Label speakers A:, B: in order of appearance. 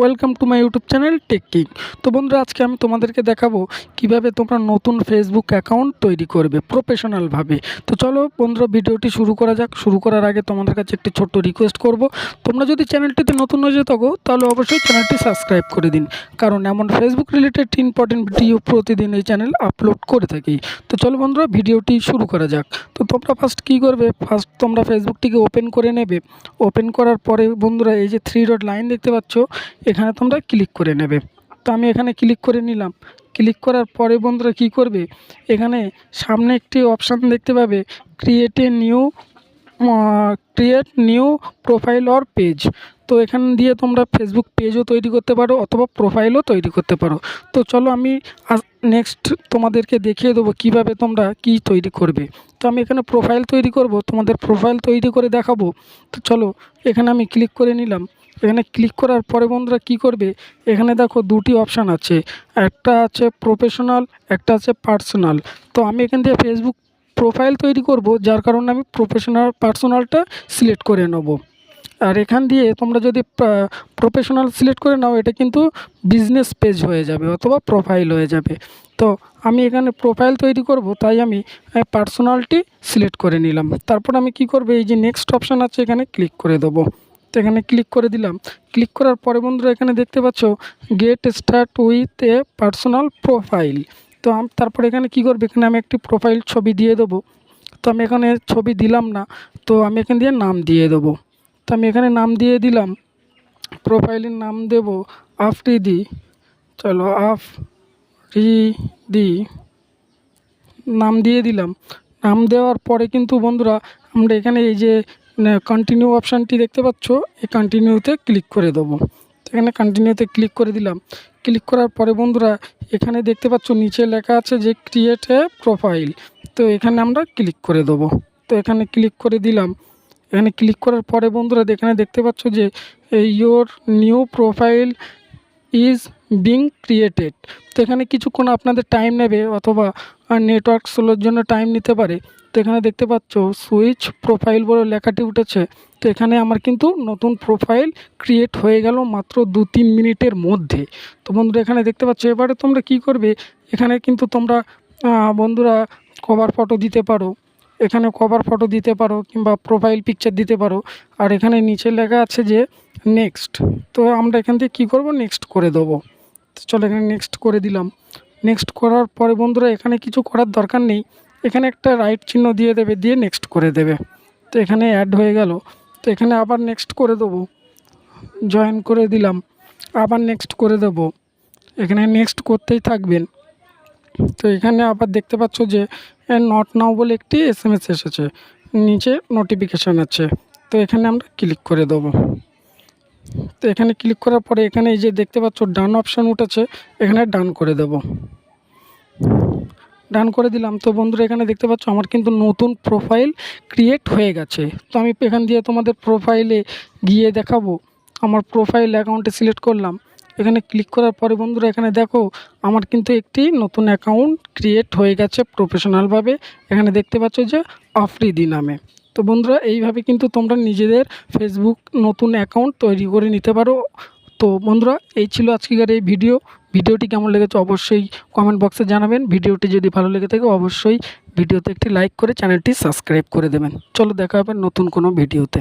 A: Welcome to my YouTube channel tech তো বন্ধুরা, আজকে আমি তোমাদেরকে দেখাবো কীভাবে তোমরা নতুন ফেসবুক অ্যাকাউন্ট তৈরি করবে প্রফেশনালভাবে তো চলো বন্ধুরা, ভিডিওটি শুরু করা যাক। শুরু করার আগে তোমাদের কাছে একটি ছোট্ট রিকোয়েস্ট করব। তোমরা যদি চ্যানেলটিতে নতুন হয়ে থাকো, তাহলে অবশ্যই চ্যানেলটি সাবস্ক্রাইব করে দিন। কারণ এমন ফেসবুক রিলেটেড ইম্পর্টেন্ট ভিডিও প্রতিদিন এই চ্যানেল আপলোড করে থাকি। তো চলো বন্ধুরা, ভিডিওটি শুরু করা যাক। তো তোমরা ফার্স্ট কী করবে? ফার্স্ট তোমরা ফেসবুকটিকে ওপেন করে নেবে। ওপেন করার পরে বন্ধুরা, এই যে থ্রি ডট লাইন দেখতে পাচ্ছ এখানে তোমরা ক্লিক করে নেবে। তো আমি এখানে ক্লিক করে নিলাম। ক্লিক করার পরে বন্ধুরা কী করবে? এখানে সামনে একটি অপশান দেখতে পাবে create a new create new profile or page তো এখান দিয়ে তোমরা ফেসবুক পেজও তৈরি করতে পারো অথবা প্রোফাইলও তৈরি করতে পারো। তো চলো আমি নেক্সট তোমাদেরকে দেখিয়ে দেবো কীভাবে তোমরা কি তৈরি করবে। তো আমি এখানে প্রোফাইল তৈরি করব, তোমাদের প্রোফাইল তৈরি করে দেখাবো। তো চলো এখানে আমি ক্লিক করে নিলাম। এখানে ক্লিক করার পরে বন্ধুরা কী করবে? এখানে দেখো দুটি অপশান আছে। একটা আছে প্রফেশনাল একটা আছে পার্সোনাল তো আমি এখান থেকে ফেসবুক প্রোফাইল তৈরি করব, যার কারণে আমি প্রফেশনাল পার্সোনালটা সিলেক্ট করে নেব। আর এখান দিয়ে তোমরা যদি প্রফেশনাল সিলেক্ট করে নাও, এটা কিন্তু বিজনেস পেজ হয়ে যাবে অথবা প্রোফাইল হয়ে যাবে। তো আমি এখানে প্রোফাইল তৈরি করব, তাই আমি পার্সোনালটি সিলেক্ট করে নিলাম। তারপর আমি কি করব? এই যে নেক্সট অপশান আছে, এখানে ক্লিক করে দেবো। তো এখানে ক্লিক করে দিলাম। ক্লিক করার পরে বন্ধুরা এখানে দেখতে পাচ্ছ get start with a personal profile তো তারপরে এখানে কি করবে? এখানে আমি একটি প্রোফাইল ছবি দিয়ে দেবো। তো আমি এখানে ছবি দিলাম না, তো আমি এখানে দিয়ে নাম দিয়ে দেবো। তো আমি এখানে নাম দিয়ে দিলাম প্রোফাইলের নাম দেব আফরিদি। চলো আফ রি দি নাম দিয়ে দিলাম। নাম দেওয়ার পরে কিন্তু বন্ধুরা, আমরা এখানে এই যে কন্টিনিউ অপশানটি দেখতে পাচ্ছ, এই কন্টিনিউতে ক্লিক করে দেবো। এখানে কন্টিনিউতে ক্লিক করে দিলাম। ক্লিক করার পরে বন্ধুরা, এখানে দেখতে পাচ্ছ নিচে লেখা আছে যে ক্রিয়েট এ প্রোফাইল তো এখানে আমরা ক্লিক করে দেবো। তো এখানে ক্লিক করে দিলাম। এখানে ক্লিক করার পরে বন্ধুরা, এখানে দেখতে পাচ্ছ যে your new profile is being created তো এখানে কিছুক্ষণ আপনাদের টাইম নেবে অথবা নেটওয়ার্ক স্লোর জন্য টাইম নিতে পারে। তো এখানে দেখতে পাচ্ছ সুইচ প্রোফাইল বলে লেখাটি উঠেছে। তো এখানে আমার কিন্তু নতুন প্রোফাইল ক্রিয়েট হয়ে গেল মাত্র দু তিন মিনিটের মধ্যে। তো বন্ধুরা, এখানে দেখতে পাচ্ছ, এবারে তোমরা কি করবে? এখানে কিন্তু তোমরা বন্ধুরা কভার ফটো দিতে পারো। এখানে কভার ফটো দিতে পারো কিংবা প্রোফাইল পিকচার দিতে পারো। আর এখানে নিচে লেখা আছে যে নেক্সট তো আমরা এখান থেকে কী করব? নেক্সট করে দেবো। চলো এখানে নেক্সট করে দিলাম। নেক্সট করার পরে বন্ধুরা, এখানে কিছু করার দরকার নেই। এখানে একটা রাইট চিহ্ন দিয়ে দেবে, দিয়ে নেক্সট করে দেবে। তো এখানে অ্যাড হয়ে গেল। তো এখানে আবার নেক্সট করে দেবো। জয়েন করে দিলাম। আবার নেক্সট করে দেব। এখানে নেক্সট করতেই থাকবেন। তো এখানে আবার দেখতে পাচ্ছ যে নট নাও বলে একটি এস এসেছে। নিচে নোটিফিকেশান আছে। তো এখানে আমরা ক্লিক করে দেবো। তো এখানে ক্লিক করার পরে এখানে এই যে দেখতে পাচ্ছ ডান অপশান উঠেছে, এখানে ডান করে দেব। ডান করে দিলাম। তো বন্ধুরা, এখানে দেখতে পাচ্ছ আমার কিন্তু নতুন প্রোফাইল ক্রিয়েট হয়ে গেছে। তো আমি এখান দিয়ে তোমাদের প্রোফাইলে গিয়ে দেখাবো। আমার প্রোফাইল অ্যাকাউন্টে সিলেক্ট করলাম। এখানে ক্লিক করার পরে বন্ধুরা, এখানে দেখো আমার কিন্তু একটি নতুন অ্যাকাউন্ট ক্রিয়েট হয়ে গেছে প্রফেশনালভাবে এখানে দেখতে পাচ্ছ যে আফ্রিদি নামে। তো বন্ধুরা, এইভাবে কিন্তু তোমরা নিজেদের ফেসবুক নতুন অ্যাকাউন্ট তৈরি করে নিতে পারো। তো বন্ধুরা, এই ছিল আজকেকার এই ভিডিও ভিডিওটি কেমন লেগেছে অবশ্যই কমেন্ট বক্সে জানাবেন। ভিডিওটি যদি ভালো লেগে থাকে, অবশ্যই ভিডিওতে একটি লাইক করে চ্যানেলটি সাবস্ক্রাইব করে দেবেন। চলো দেখা হবে নতুন কোনো ভিডিওতে